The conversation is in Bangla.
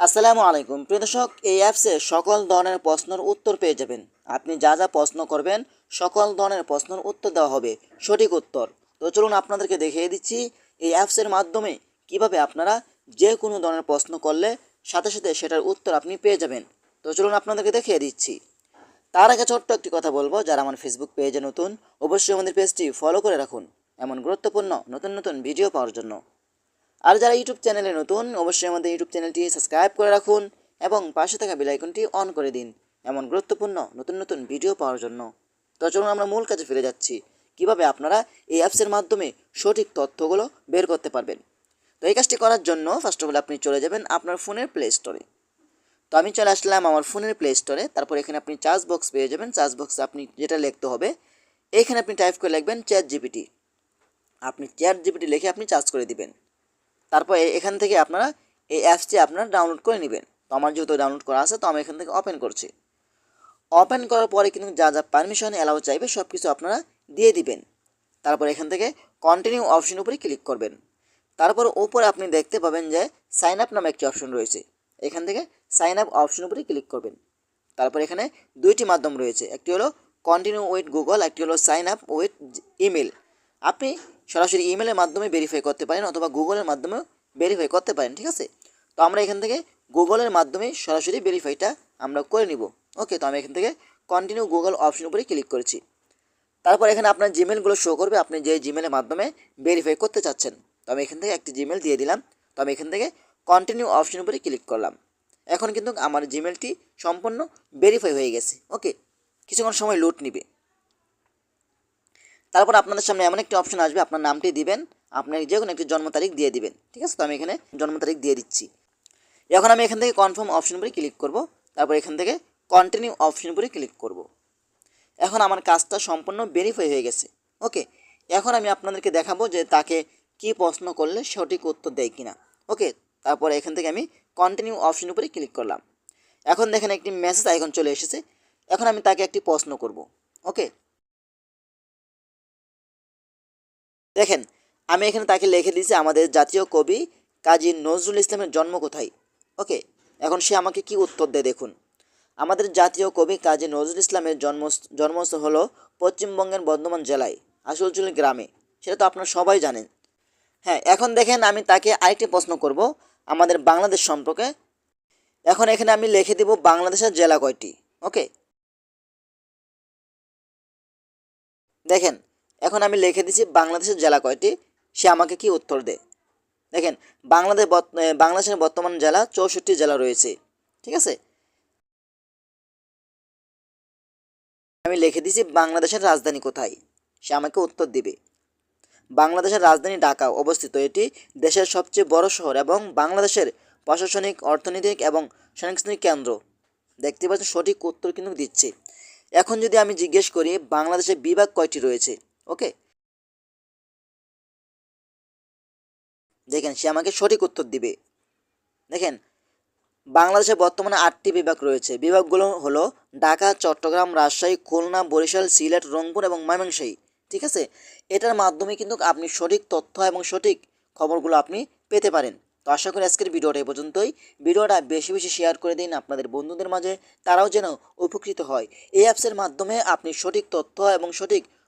আসসালামু আলাইকুম। প্রিয় দর্শক, এই অ্যাপসে সকল ধরনের প্রশ্নের উত্তর পেয়ে যাবেন। আপনি যা যা প্রশ্ন করবেন, সকল ধরনের প্রশ্নের উত্তর দেওয়া হবে। সঠিক উত্তর। তো চলুন আপনাদেরকে দেখিয়ে দিচ্ছি এই অ্যাপসের মাধ্যমে কীভাবে আপনারা যে কোনো ধরনের প্রশ্ন করলে সাথে সাথে সেটার উত্তর আপনি পেয়ে যাবেন। তো চলুন আপনাদেরকে দেখিয়ে দিচ্ছি। তার আগে ছোট্ট একটি কথা বলব, যারা আমার ফেসবুক পেজে নতুন, অবশ্যই আমাদের পেজটি ফলো করে রাখুন। এমন গুরুত্বপূর্ণ, নতুন নতুন ভিডিও পাওয়ার জন্য। আর যারা ইউটিউব চ্যানেলে নতুন, অবশ্যই আমাদের ইউটিউব চ্যানেলটি সাবস্ক্রাইব করে রাখুন এবং পাশে থাকা বেলাইকনটি অন করে দিন এমন গুরুত্বপূর্ণ নতুন নতুন ভিডিও পাওয়ার জন্য। তো চলুন আমরা মূল কাজে ফিরে যাচ্ছি। কীভাবে আপনারা এই অ্যাপসের মাধ্যমে সঠিক তথ্যগুলো বের করতে পারবেন? তো এই কাজটি করার জন্য ফার্স্ট অফ অল আপনি চলে যাবেন আপনার ফোনের প্লে স্টোরে তো আমি চলে আসলাম আমার ফোনের প্লে স্টোরে তারপর এখানে আপনি চার্জ বক্স পেয়ে যাবেন। চার্জ বক্সে আপনি যেটা লিখতে হবে, এখানে আপনি টাইপ করে লিখবেন চ্যাট জিপিটি আপনি চ্যাট জিপিটি লিখে আপনি চার্জ করে দিবেন। তারপর এখান থেকে আপনারা এই অ্যাপসটি আপনারা ডাউনলোড করে নেবেন। তো আমার যেহেতু ডাউনলোড করা আছে, তো আমি এখান থেকে ওপেন করছি। ওপেন করার পরে কিন্তু যা যা পারমিশন অ্যালাউ চাইবে সব কিছু আপনারা দিয়ে দিবেন। তারপর এখান থেকে কন্টিনিউ অপশন উপরে ক্লিক করবেন। তারপর উপরে আপনি দেখতে পাবেন যে সাইন আপ নামে একটি অপশন রয়েছে। এখান থেকে সাইন আপ অপশন উপরে ক্লিক করবেন। তারপর এখানে দুইটি মাধ্যম রয়েছে। একটি হলো কন্টিনিউ উইথ গুগল একটি হলো সাইন আপ উইথ ইমেল আপনি সরাসরি ইমেলের মাধ্যমে ভেরিফাই করতে পারেন অথবা গুগলের মাধ্যমেও ভেরিফাই করতে পারেন, ঠিক আছে? তো আমরা এখান থেকে গুগলের মাধ্যমে সরাসরি ভেরিফাইটা আমরা করে নিব। ওকে তো আমি এখান থেকে কন্টিনিউ গুগল অপশন উপরে ক্লিক করেছি। তারপর এখানে আপনার জিমেলগুলো শো করবে, আপনি যে জিমেলের মাধ্যমে ভেরিফাই করতে চাচ্ছেন। তো আমি এখান থেকে একটি জিমেল দিয়ে দিলাম। তো আমি এখান থেকে কন্টিনিউ অপশন উপরে ক্লিক করলাম। এখন কিন্তু আমার জিমেলটি সম্পূর্ণ ভেরিফাই হয়ে গেছে। ওকে কিছুক্ষণ সময় লোড নিবে। তারপর আপনাদের সামনে এমন একটি অপশন আসবে, আপনার নামটি দিবেন আপনার যে কোনো একটি জন্ম তারিখ দিয়ে দিবেন, ঠিক আছে? তো আমি এখানে জন্ম তারিখ দিয়ে দিচ্ছি। এখন আমি এখান থেকে কনফার্ম অপশন উপরে ক্লিক করব, তারপর এখান থেকে কন্টিনিউ অপশন উপরে ক্লিক করব। এখন আমার কাজটা সম্পূর্ণ ভেরিফাই হয়ে গেছে ওকে এখন আমি আপনাদেরকে দেখাবো যে তাকে কি প্রশ্ন করলে সঠিক উত্তর দেয় কিনা ওকে তারপর এখান থেকে আমি কন্টিনিউ অপশন উপরে ক্লিক করলাম। এখন দেখেন একটি মেসেজ আইকন চলে এসেছে, এখন আমি তাকে একটি প্রশ্ন করব ওকে দেখেন, আমি এখানে তাকে লিখে দিয়েছি, আমাদের জাতীয় কবি কাজী নজরুল ইসলামের জন্ম কোথায়? ওকে, এখন সে আমাকে কি উত্তর দেয় দেখুন। আমাদের জাতীয় কবি কাজী নজরুল ইসলামের জন্ম, জন্মস্থল হলো পশ্চিমবঙ্গের বর্ধমান জেলায় আসলচুলি গ্রামে। সেটা তো আপনারা সবাই জানেন। হ্যাঁ এখন দেখেন আমি তাকে আরেকটি প্রশ্ন করব আমাদের বাংলাদেশ সম্পর্কে। এখন এখানে আমি লিখে দেব বাংলাদেশের জেলা কয়টি? ওকে। দেখেন এখন আমি লিখে দিচ্ছি বাংলাদেশের জেলা কয়টি? সে আমাকে কি উত্তর দেয় দেখেন, বাংলাদেশ বাংলাদেশের বর্তমান জেলা চৌষট্টি জেলা রয়েছে, ঠিক আছে? আমি লিখে দিয়েছি বাংলাদেশের রাজধানী কোথায়? সে আমাকে উত্তর দিবে। বাংলাদেশের রাজধানী ঢাকা অবস্থিত। এটি দেশের সবচেয়ে বড় শহর এবং বাংলাদেশের প্রশাসনিক, অর্থনৈতিক এবং সাংস্কৃতিক কেন্দ্র। দেখতে পাচ্ছেন সঠিক উত্তর কিন্তু দিচ্ছে। এখন যদি আমি জিজ্ঞেস করি, বাংলাদেশে বিভাগ কয়টি রয়েছে? ওকে। দেখেন, সে আমাকে সঠিক উত্তর দিবে। দেখেন, বাংলাদেশে বর্তমানে আটটি বিভাগ রয়েছে। বিভাগগুলো হলো ঢাকা, চট্টগ্রাম, রাজশাহী, খুলনা, বরিশাল, সিলেট, রংপুর এবং ময়মনসিংহ। ঠিক আছে? এটার মাধ্যমে কিন্তু আপনি সঠিক তথ্য এবং সঠিক খবরগুলো আপনি পেতে পারেন। তো আশা করি আজকের ভিডিওটা এই পর্যন্তই। ভিডিওটা বেশি বেশি শেয়ার করে দিন আপনাদের বন্ধুদের মাঝে, তারাও যেন উপকৃত হয়। এই অ্যাপসের মাধ্যমে আপনি সঠিক তথ্য এবং সঠিক